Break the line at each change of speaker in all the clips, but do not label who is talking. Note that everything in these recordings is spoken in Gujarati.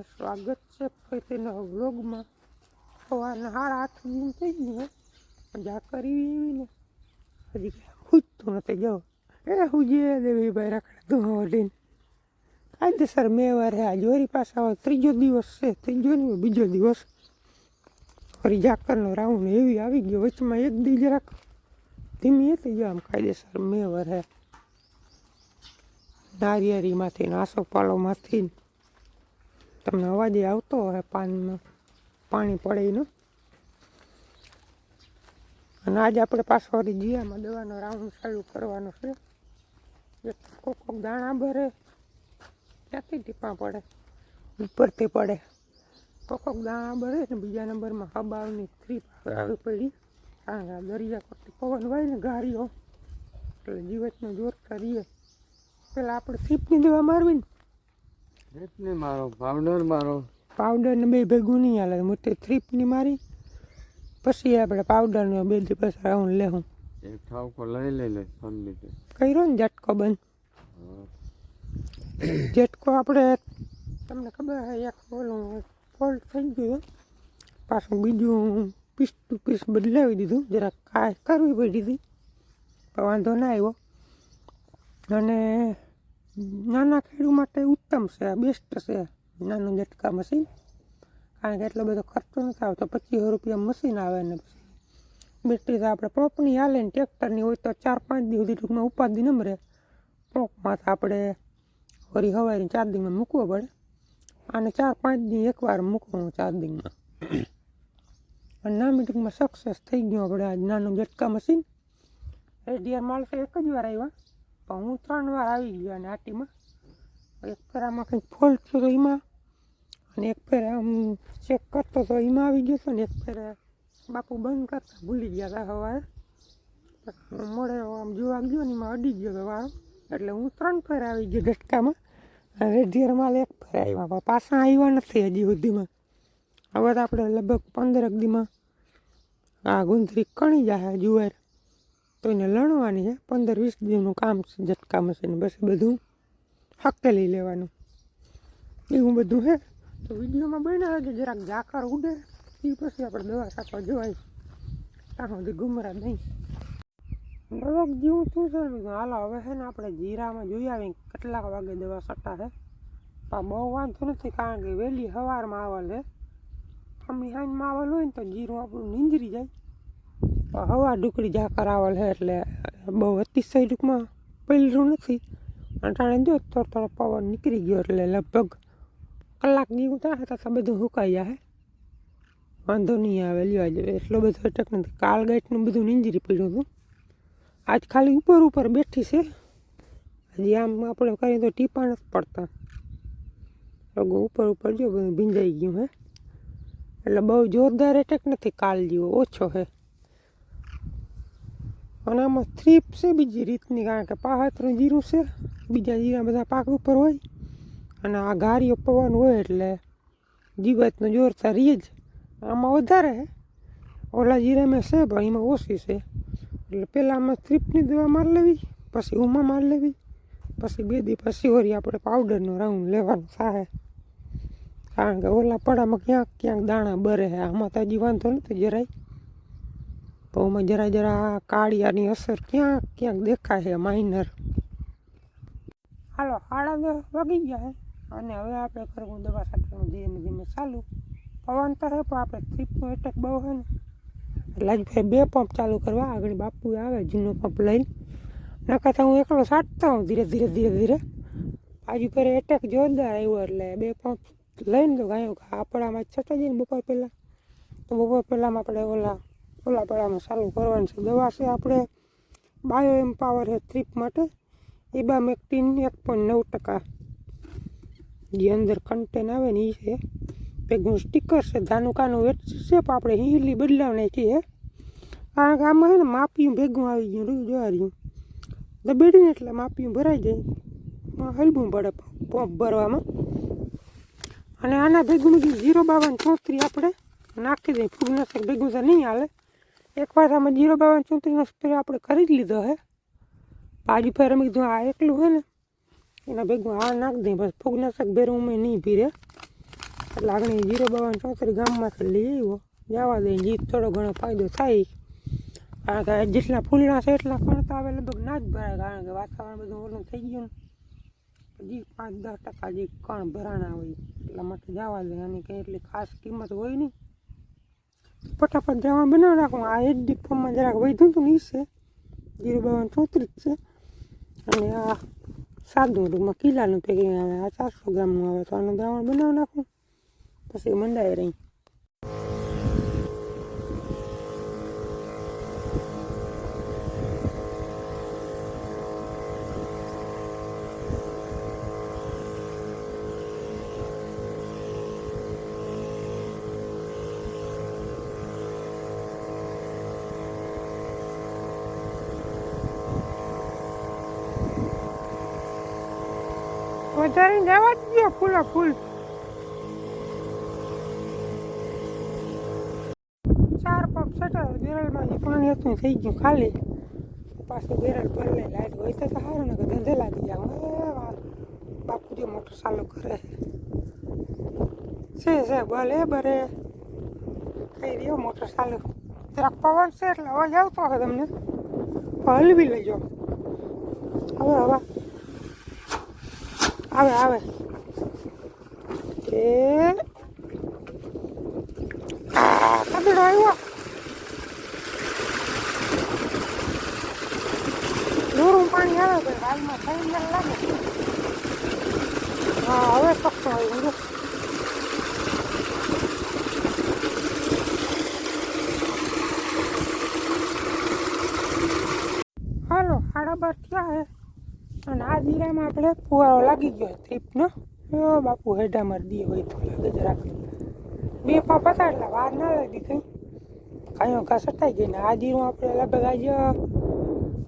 બધાને સ્વાગત છે ફરીના વ્લોગમાં. સવારના સાડા આઠ દિન થઈ હે. મજા કરી એવી ને. હજી પૂછતું નથી, જો. એ હું જે દેવીભાઈ રાખડે તું ઓઢીને કાયદેસર મેવાર હે આજ પાસે હવે ત્રીજો દિવસ છે, ત્રીજો નહીં, બીજો દિવસ. ફરી જાકરનો રાઉન્ડ એવી આવી ગયો, વચમાં એક દી જરાક ધીમી હતી જો આમ કાયદેસર મેવર. નારિયેરીમાંથી ને આસોપાલોમાંથી ને. તમને અવાજ આવતો હોય પાનમાં પાણી પડે એનું અને આજે આપણે પાછો વળી જીયામાં દવાનો રાઉન્ડ ચાલુ કરવાનો છે. કોક કોક દાણા ભરે ક્યાંથી ટીપા પડે, ઉપરથી પડે. કોક કોક દાણા ભરે ને બીજા નંબરમાં હબાવની આવી પડી. દરિયા કરતી પવન હોય ને ગાડીઓ એટલે જીવતનો જોર કરીએ. પેલા આપણે થીપની દવા મારવી ને
રીતની મારો પાવડર મારો.
પાવડર ને બે ભેગું નહીં હાલે. મોટી થ્રીપની મારી. પછી આપણે પાવડરનો બે દિવસ રાઉન્ડ લેવું
એક ઠાવકો લઈ લઈ લે સંદીપે
કર્યો ને ઝટકો બંધ. ઝટકો આપણે તમને ખબર છે એક ઓલું ફોલ્ટ થઈ ગયું. પાછું બીજું પીસ ટુ પીસ બદલાવી દીધું. જરાક કાંઈ કરવી પડી હતી પણ વાંધો ના આવ્યો. અને નાના ખેડૂ માટે ઉત્તમ છે, આ બેસ્ટ છે, નાનું ઝટકા મશીન કારણ કે એટલો બધો ખર્ચો નથી આવતો પચીસો રૂપિયા મશીન આવે ને પછી. બેટરી તો આપણે પંપની હાલે ને ટ્રેક્ટરની હોય તો ચાર પાંચ દિવસ સુધી ટૂંકમાં ઉપાધિ ન મળે પંપમાં તો આપણે વળી ચાર દિનમાં મૂકવો પડે. અને ચાર પાંચ દી એકવાર મૂકવું ચાર્જિંગમાં અને ના મિટિંગમાં સક્સેસ થઈ ગયો આપણે આજ નાનું ઝટકા મશીન એસડીઆર માલ એક જ વાર આવ્યા પણ હું ત્રણ વાર આવી ગયો અને આટીમાં એક ફેરામાં કંઈક ફોલ્ટ થયો તો એમાં, અને એક ફેર આમ ચેક કરતો તો એમાં આવી ગયો હતો ને એક ફેર બાપુ બંધ કરતા ભૂલી ગયા હતા સવારે મળે આમ જોવા ગયો ને એમાં અડી ગયો હતો વાળો એટલે હું ત્રણ ફેર આવી ગયો ઝટકામાં અને રેડિયર માલ એક ફેર આવ્યા. પાછા આવ્યા નથી હજી સુધીમાં. હવે તો આપણે લગભગ પંદરક દીમાં આ ગુંદરી કણી જાય જુવાર. તો એને લણવાની છે પંદર વીસ દિવસનું કામ છે, ઝટકા મશીન બસ બધું હકેલી લેવાનું. એવું બધું છે તો વિડીયોમાં બન્યા કે જરાક ઝાકર ઉડે. એ પછી આપણે દવા છાંટવા જવાય. ત્યાં સુધી ગુમરા નહીં. દવાક જેવું શું છે ને? હાલો, હવે છે ને આપણે જીરામાં જોઈ આવીએ કેટલાક વાગે દવા સટ્ટા છે પણ બહુ વાંધો નથી, કારણ કે વહેલી સવારમાં આવલ છે આમ હાંજમાં આવલ હોય ને તો જીરું આપણું નીંદરી જાય. હવા ડુકડી જા કરાવેલ છે એટલે બહુ અતિશય ટૂંકમાં પહેલું નથી. અટાણે જો થોડો થોડો પવન નીકળી ગયો એટલે લગભગ કલાક જેવું થાય ત્યાં બધું સુકાઈ જાય વાંધો નહીં આવે, લ્યો આજે એટલો બધો અટક નથી. કાલ ગાંઠનું બધું નીંજરી પડ્યું હતું. આજ ખાલી ઉપર ઉપર બેઠી છે. હજી આમ આપણે કરીએ તો ટીપા નથી પડતા. રગો ઉપર ઉપર જો બધું ભીંજાઈ ગયું હે. એટલે બહુ જોરદાર એટેક નથી કાલ જેવો, ઓછો છે અને આમાં થ્રીપ છે બીજી રીતની, કારણ કે પાહતરું જીરું છે, બીજા જીરા બધા પાક ઉપર હોય. અને આ ગારીઓ પવન હોય એટલે જીવતનો જોર રહીએ જ. આમાં વધારે ઓલા જીરામાં છે, પણ એમાં ઓછી છે. એટલે પહેલાં આમાં થ્રીપની દવા મારી લેવી, પછી ઉમા મારી લેવી, પછી બે દી પછી વળી આપણે પાવડરનો રાઉન્ડ લેવાનો થાય. કારણ કે ઓલા પડામાં ક્યાંક ક્યાંક દાણા બરે આમાં તો હજી વાંધો નથી જરાય. આમાં જરા જરા કાળિયાની અસર ક્યાંક ક્યાંક દેખાય છે માઇનર હાલો સાડા દસ વાગી ગયા અને હવે આપણે કરવું દવા છાંટવાનું ધીમે ધીમે ચાલુ. પવન તો હે પણ આપણે થ્રીપનો એટેક બહુ છે ને. એટલે જ ભાઈ બે પંપ ચાલુ કરવા, આગળ બાપુ આવે, જૂનો પંપ લઈને. નકા તો હું એકલો સાટતો હું ધીરે ધીરે ધીરે ધીરે. બાજુ પર એટેક જોરદાર આવ્યો એટલે બે પંપ લઈને તો ગાયો આપણામાં છટા જઈને બપોર પહેલાં. તો બપોર પહેલાંમાં આપણે ઓલા પડામાં ચાલુ કરવાની છે. દવા છે આપણે બાયો એમ પાવર છે થ્રીપ માટે. ઇબામેક્ટિન એક પોઈન્ટ નવ ટકા. જે અંદર કન્ટેન આવે ને એ છે. ભેગું સ્ટીકર છે ધાનુકાનું વેટ પણ આપણે હિલી બદલાવ છીએ કારણ કે આમાં છે ને માપિયું ભેગું આવી ગયું રહ્યું જોવા રહ્યું. દબેડીને એટલે માપિયું ભરાઈ જાય. હલવું પડે પંપ ભરવામાં. અને આના ભેગું બીજું જીરો બાવન ચોત્રી આપણે નાખી દઈએ. ફૂગનાશક ભેગું તો નહીં હાલે. એકવાર આમાં જીરો બાવન ચોત્રીનો સ્પ્રે આપણે કરી જ લીધો હે. બાજુ ફેર અમે કીધું, આ એકલું હોય ને, એના ભેગું આ નાખી દઈએ બસ ફૂગનાશક ભેરું ઉમે નહીં ભીરે. એટલે આગળ જીરો બાવન ચોત્રીસ ગામમાંથી લઈ આવ્યો. જવા દઈએ જીત થોડો ઘણો ફાયદો થાય. કારણ કે જેટલા ફૂલના છે એટલા પણ તો આવે લગભગ ના જ ભરાય, કારણ કે વાતાવરણ બધું ઓલું થઈ ગયું ને. હજી પાંચ દસ ટકા જે કણ ભરાણા હોય એટલા માટે જવા દે અને કંઈ એટલી ખાસ કિંમત હોય નહીં. ફટાફટ જવા બનાવી રાખું. આ એક ડી ફોર્મમાં જરાક વધ્યું હતું નહીં છે જીરો બાવન ચોત્રીસ છે. અને આ સાદું ટૂંકમાં કિલ્લાનું પેકિંગ આવે, આ ચારસો ગ્રામનું આવે. તો આનું દ્રાવણ બનાવી નાખું. પછી મંડાઈ રહી. વધારે જવા જ દો ફૂલો ફૂલ. ચાર પગ સટર બેરલમાં પાણી હતું, થઈ ગયું ખાલી. પાછું બેરલ ભરલે લાઈટ હોય તો સારું ને ધંધે લાગી જાવ બાપુ જે મોટર ચાલુ કરે છે. છે ભલે બરે. કઈ રહ્યો મોટર ચાલુ? જરાક પવન છે એટલે અવાજ આવતો હશે તમને. હલવી લેજો. હવે હવે. આવે આવે. એ. આ, આવ્યો. દૂરું પાણી આવે ભાઈ હાલમાં લાગે. હા હવે સખ્ત આવ્યું જો હાલો સાડા બાર થયા હે જીરામાં આપણે ફુવારો લાગી ગયો ટ્રીપનો. ઓ બાપુ હેડા મારી દે હોય તો લાગે જરાક બે પાપ હતા એટલે વાર ના લાગી કઈ કાંઈ ઘા સટાઈ ગઈ ને આ જીરું આપણે લગભગ આજે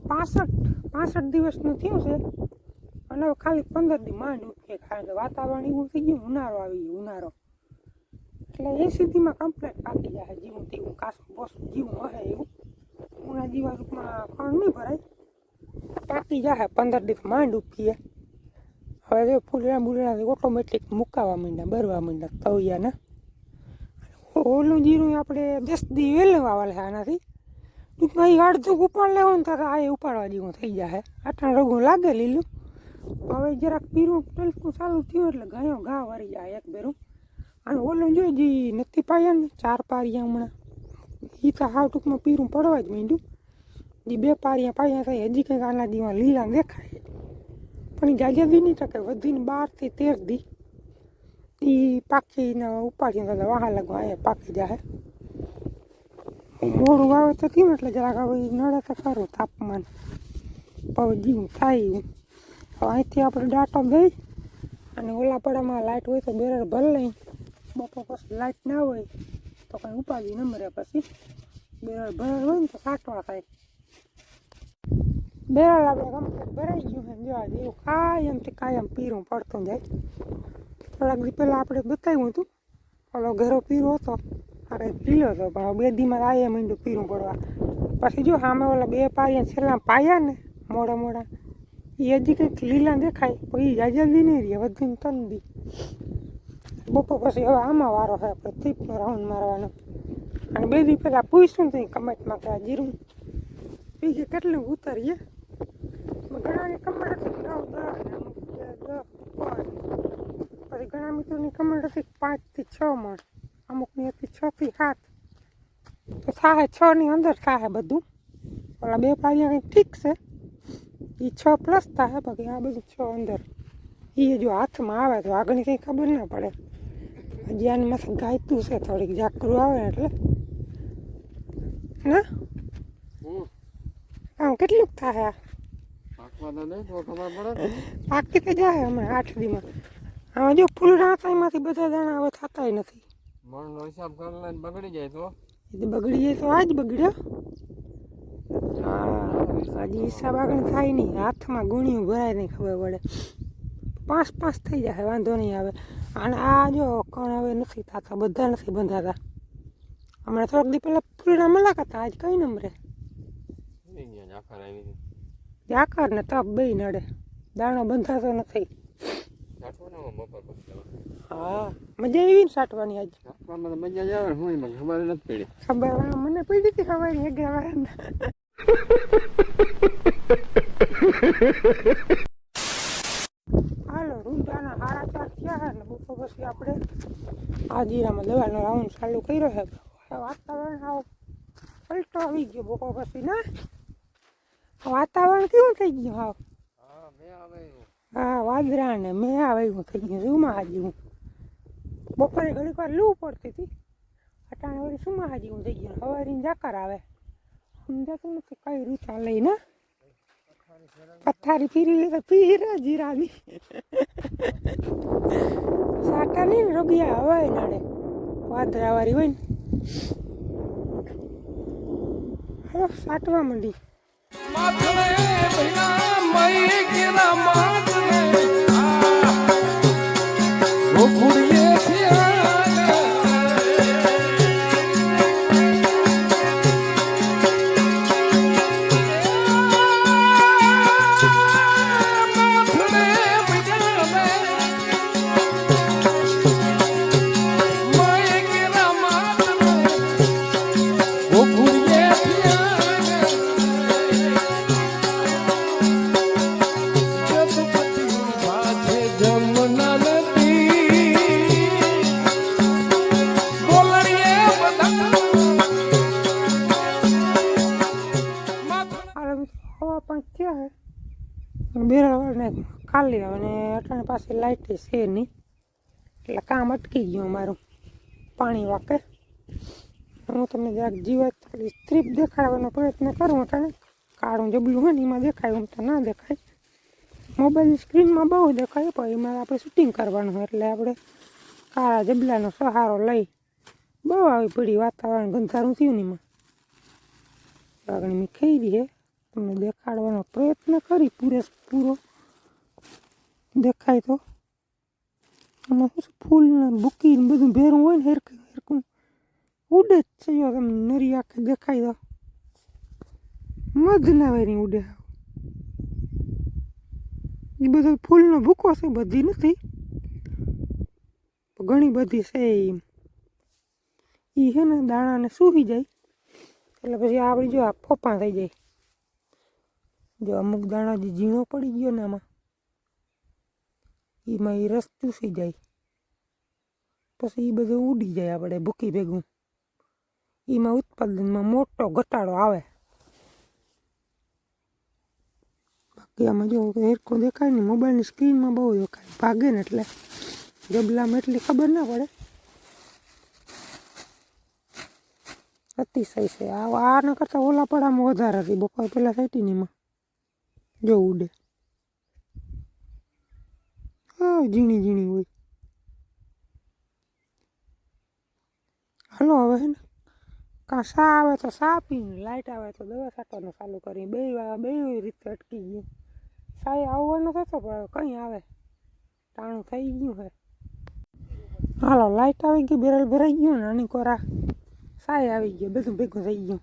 પાસઠ પાસઠ દિવસનું થયું છે. અને ખાલી પંદર દી માંડ ઉઠીએ, કારણ કે વાતાવરણ એવું થઈ ગયું, ઉનાળો આવી ગયો, ઉનાળો. એટલે એ સ્થિતિમાં કમ્પ્લેટ પાકી જાય જીવું તેવું કાસું બોસું જીવું હોય એવું. ઉના જીવા રૂપમાં ખણ નહીં ભરાય. પાકી જાય પંદર દિવસ માંડ ઉપીએ હવે જો ફૂલડા બુલડાથી ઓટોમેટિક મુકાવા માંડ્યા, બરવા માંડ્યા તવિયાને ઓલું જીરું આપણે દસ દી વહેલું વાવેલ આનાથી. એ અડધું ઉપાડ લેવું ને તો આ ઉપાડવા જેવું થઈ જાય આટલા રગું લાગે લીલું. હવે જરાક પીરું ટલકું ચાલુ થયું એટલે ઘણો ઘા વરી જાય એક બેરું. અને ઓલું જોઈ નથી પાયા ને ચાર પારિયા હમણાં. એ તો હાવ ટૂંકમાં પીરું પડવા જ માંડ્યું. જે બે પારિયા પાયા થાય હજી કંઈક આના દીવા લીલા દેખાય. પણ જાજા દી નહીં ટકે વધીને બારથી તેર દી. એ પાકીને ઉપાડીને દાદા વાહ લાગવા એ પાકી જાય મોડું વાવે તો કેમ એટલે જરાક હવે નડે તો ખરું તાપમાન. હવે જીવું થાય એવું હવે અહીંથી આપણે ડાટો દઈ અને ઓલા પડામાં લાઇટ હોય તો બેરર ભર લઈ. બપોર પછી લાઇટ ના હોય તો કંઈ ઉપાડી ન મરે પછી. બેરર ભરેલ હોય ને તો સાટવા થાય. બેરલ આપણે કમ્પ્લીટ ભરાઈ ગયું છે જોવા જેવું કાયમથી કાયમ પીરું પડતું જાય થોડાક દી પહેલાં આપણે બતાવ્યું હતું ઓલો ઘરો પીરો હતો અરે પીલો હતો પણ બે દીમાં આયે માંડ્યું પીરું પડવા પછી જો સામે ઓલા બે પાયા છેલ્લા પાયા ને મોડા મોડા એ હજી કંઈક લીલા દેખાય પણ એ જાજા દી નહીં રહે વધીને તન દી બપોર પછી હવે આમાં વારો છે આપણે થીપનો રાઉન્ડ મારવાનો અને બે દી પહેલાં પૂછશું તો કમેન્ટમાં કે આ જીરું બીજે કેટલું ઉતરીએ ઘણાની કમેન્ટ હતી નવ દસ પછી ઘણા મિત્રોની કમેન્ટ હતી પાંચથી છ મણ. અમુકની હતી છ થી સાત. તો થાય છની અંદર થાય બધું. ઓલા બે પારિયા કંઈક ઠીક છે. એ છ પ્લસ થાય બાકી આ બધું છ અંદર. એ જો હાથમાં આવે તો આગળની કંઈ ખબર ના પડે. હજી આની માથે ગાયતું છે થોડીક જાકરું આવે એટલે. ના આમ કેટલુંક થાય પાકી તો જાય હમણાં આઠ દીમાં આમાં જો ફૂલ એમાંથી બધા દાણા હવે થતાય નથી.
મણનો હિસાબ કરીને બગડી જાય તો?
એ તો બગડી જાય તો આજ બગડ્યો. હા. હજી હિસાબ આગળ થાય નહીં. હાથમાં ગુણ્યું ભરાય નહીં ખબર પડે. પાંચ પાંચ થઈ જાય વાંધો નહીં આવે. અને આ જો કણ હવે નથી થતા બધા નથી બંધાતા. હમણાં થોડાક દી પહેલાં ફૂલડા મલાકા હતા આજ કઈ નંબરે?
આખા આવી
આકાર ને તપ બે નડે. દાણો બંધાતો નથી. હા મજા આવી ને સાટવાની આજ?
મજા આવે હું એમાં ખબર નથી પડી.
ખબર મને પડી હતી ખબર વાર હાલો રૂંધાના હારા ચાર થયા ને બપોર પછી આપણે આ જીરામાં દવાનો રાઉન્ડ ચાલુ કર્યો છે વાતાવરણ આવો. પલટો આવી ગયો બપોર પછી ના? વાતાવરણ કેવું થઈ ગયું હાવ?
હા
હા વાદરા ને મેં આવ્યું થઈ ગયું હાજી હું. બપોરે ઘડીક વાર લૂ પડતી હતી. અટાણે વળી સુમાં હું થઈ ગયું. સવારી જાકર આવે. સમજાતું નથી કઈ રૂ ચાલે ને. પથારી ફીરી તો પીરે જીરાની સાટા નહીં ને રોગિયા હવાય નડે. વાદરા વાળી હોય ને. સાટવા માંડી.
ભૈયા
લાઇટ છે નહીં એટલે કામ અટકી ગયું મારું પાણી વાકે હું તમને જરાક જીવત થોડી સ્ત્રીપ દેખાડવાનો પ્રયત્ન કરું એટલે કાળું જબલું હોય ને એમાં દેખાય એમ તો ના દેખાય. મોબાઈલની સ્ક્રીનમાં બહુ દેખાય, પણ એમાં આપણે શૂટિંગ કરવાનું હોય એટલે આપણે કાળા જબલાનો સહારો લઈ બહુ આવી પડી વાતાવરણ, ગંધારું થયું ને એમાં. આગળ મેં ખાઈ છે તમને દેખાડવાનો પ્રયત્ન કરી પૂરેપૂરો. દેખાય તો. આમાં શું ફૂલ ને બુકી ને બધું ભેરું હોય ને હેરકું હેરકું ઉડે જ છે જો તમને નરી આંખે દેખાય દો મજ ના વેરી ઉડે એ બધો ફૂલનો ભૂકો છે બધી નથી ઘણી બધી છે એમ એ છે ને દાણાને સૂકી જાય એટલે પછી આપણી જો આ પોપા થઈ જાય જો અમુક દાણા જે ઝીણો પડી ગયો ને આમાં એમાં એ રસ ચૂસી જાય. પછી એ બધું ઉડી જાય આપણે ભૂકી ભેગું. એમાં ઉત્પાદનમાં મોટો ઘટાડો આવે. બાકી આમાં જો હેરકો દેખાય ને, મોબાઈલની સ્ક્રીનમાં બહુ દેખાય. ભાગે ને એટલે. જબલામાં એટલી ખબર ના પડે. અતિશય છે. આના કરતાં ઓલા પડામાં વધારે હતી. બપોર પેલા સાઈટીનીમાં જો ઉડે. ઝીણી ઝીણી હોય. હાલો, હવે ને, કાં સા આવે તો સા પીને લાઇટ આવે તો દવા છાંટવાનું ચાલુ કરી, બે બે રીતે અટકી ગયું. સાય આવવાનો થતો પણ કંઈ આવે. ટાણું થઈ ગયું હે. હાલો લાઇટ આવી ગઈ, બેરલ ભરાઈ ગયું ને, આની કોરા. સાય આવી ગયો, બધું ભેગું થઈ ગયું.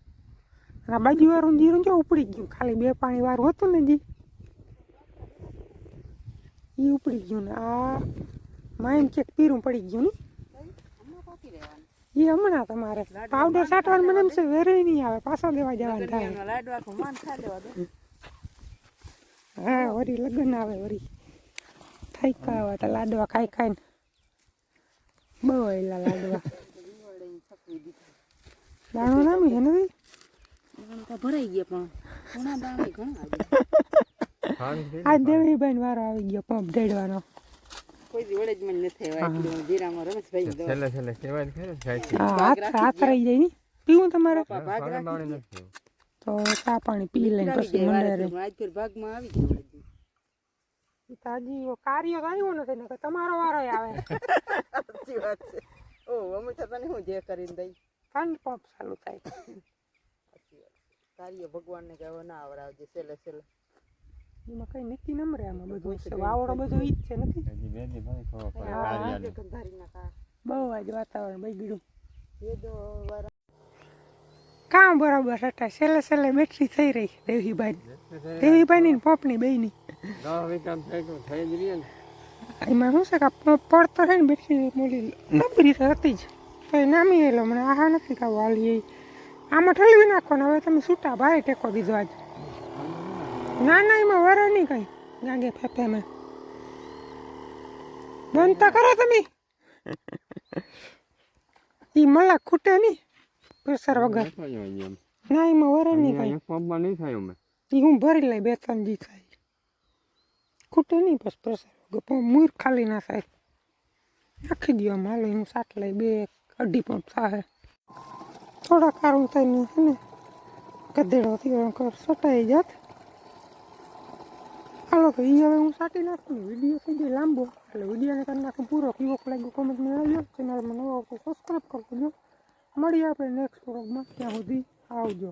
અને આ બાજુ વાળું જીરું જો ઉપડી ગયું, ખાલી બે પાણી વાળું હતું ને જી. એ ઉપડી ગયું ને. આ માઇમ ક્યાંક પીરું પડી ગયું ને. એ હમણાં તમારે પાવડર સાટવાનું મને એમ છે વેરાય નહીં આવે પાછો દેવા જવાનું થાય. હા વરી લગ્ન આવે વરી. થાઈકા આવે તો લાડવા ખાઈ ખાઈને. બહુ એલા લાડવા. દાણો નામી હે નથી
ભરાઈ ગયા પણ ઘણા દાણા ઘણા
આજ વારો આવી ગયો પંપ ઢેડવાનો.
કોઈ દી વડે જ મને નથી આવ્યા એટલું જીરામાં રમેશભાઈ દવા
છેલ્લે છેલ્લે સેવા જ કરે સાચી
હા હાથ હાથ રહી જાય ને. પીવું તમારે?
પાણી બાણી
તો ચા પાણી પી લઈને પછી
ભાગમાં આવી ગયું બધું.
ઈ તો હજી એવો કાર્ય તો આવ્યો નથી ને તમારો વારો આવે.
સાચી વાત છે. ઓ અમે તો તને શું જે કરીને દઈ?
ઠંડ પંપ ચાલુ થાય.
કાર્ય ભગવાનને કે હવે ના આવડાવજે છેલ્લે છેલ્લે.
એમાં કઈ નક્કી નંબરે આમાં બધું છે. વાવડો બધો ઈ જ છે નથી?
બે
બહુ આજ વાતાવરણ બગડ્યું. કામ બરાબર હતા. છેલ્લે છેલ્લે બેટરી થઈ રહી દેવીભાઈ. દેવીભાઈ ની પંપની
રહીએ ને
એમાં શું છે કે આ પડતો છે ને બેટરી મોડી નબરી તો હતી જ. તો એ નામી એલો મને આ નથી કાવ વાલી એ આમાં ઠલવી નાખવાનો હવે તમે છૂટા ભારે ટેકો દીધો આજ. ના ના એમાં વરે નહીં કઈ. ગાંગે ફેફેમાં. બંધ તો કરો તમે. ઈ મલા ખૂટે નહીં. પ્રેશર વગર. ના એમાં વરો નહીં કઈ.
પંપમાં નહીં થાય અમે.
ઈ હું ભરી લઈ બે ત્રણ દી થાય. ખૂટે નહીં બસ પ્રેશર વગર. મૂર ખાલી ના થાય. નાખી દો આમ હાલો હું સાટ લઈ બે અઢી પંપ થાય. થોડા કારું થઈને છે ને? ગધેડો થયો કર સટાઈ જાત. હાલો, તો એ હવે હું સાટી નાખું. ને વીડિયો થઈ જાય લાંબો. એટલે વિડીયોને કરી નાખું પૂરો. કેવો લાગ્યો કોમેન્ટમાં આવજો ચેનલમાં નવો તો સબસ્ક્રાઈબ કરી દેજો મળીએ આપણે નેક્સ્ટ વ્લોગમાં ત્યાં સુધી આવજો.